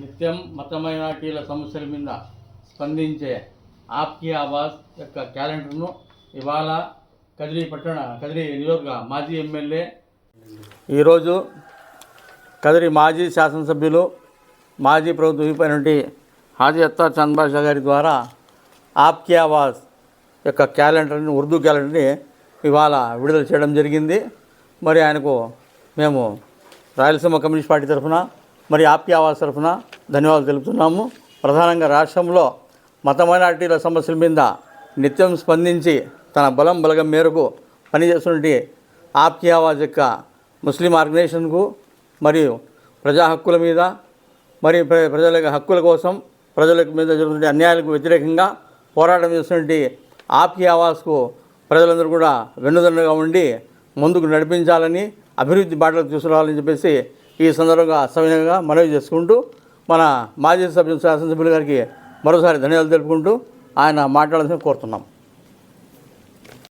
నిత్యం మత మైనార్టీల సమస్యల మీద స్పందించే ఆప్కి ఆవాస్ యొక్క క్యాలెండర్ను ఇవాళ కదిరి పట్టణ కదిరి నియోజక మాజీ ఎమ్మెల్యే ఈరోజు కదిరి మాజీ శాసనసభ్యులు మాజీ ప్రభుత్వ విపైనటువంటి హాజీ అత్తార్ చంద్ గారి ద్వారా ఆప్కి ఆవాస్ యొక్క క్యాలెండర్ని ఉర్దూ క్యాలెండర్ని ఇవాళ విడుదల చేయడం జరిగింది. మరి ఆయనకు మేము రాయలసీమ కమ్యూనిస్ట్ పార్టీ తరఫున మరి ఆప్కి ఆవాస్ తరఫున ధన్యవాదాలు తెలుపుతున్నాము. ప్రధానంగా రాష్ట్రంలో మత మైనార్టీల సమస్యల మీద నిత్యం స్పందించి తన బలం బలగం మేరకు పనిచేస్తున్నటువంటి ఆప్కి ఆవాజ్ యొక్క ముస్లిం ఆర్గనైజేషన్కు మరియు ప్రజా హక్కుల మీద మరి ప్ర- ప్రజల హక్కుల కోసం ప్రజల మీద జరుగుతున్న అన్యాయాలకు వ్యతిరేకంగా పోరాటం చేస్తున్నటువంటి ఆప్కి ఆవాస్కు ప్రజలందరూ కూడా వెన్నుదన్నుగా ఉండి ముందుకు నడిపించాలని అభివృద్ధి బాటలకు తీసుకురావాలని చెప్పేసి ఈ సందర్భంగా సవినయంగా మనవి చేసుకుంటూ మన మాజీ సభ్యులు శాసనసభ్యులు గారికి మరోసారి ధన్యవాదాలు తెలుపుకుంటూ ఆయన మాట్లాడాల్సిన కోరుతున్నాం.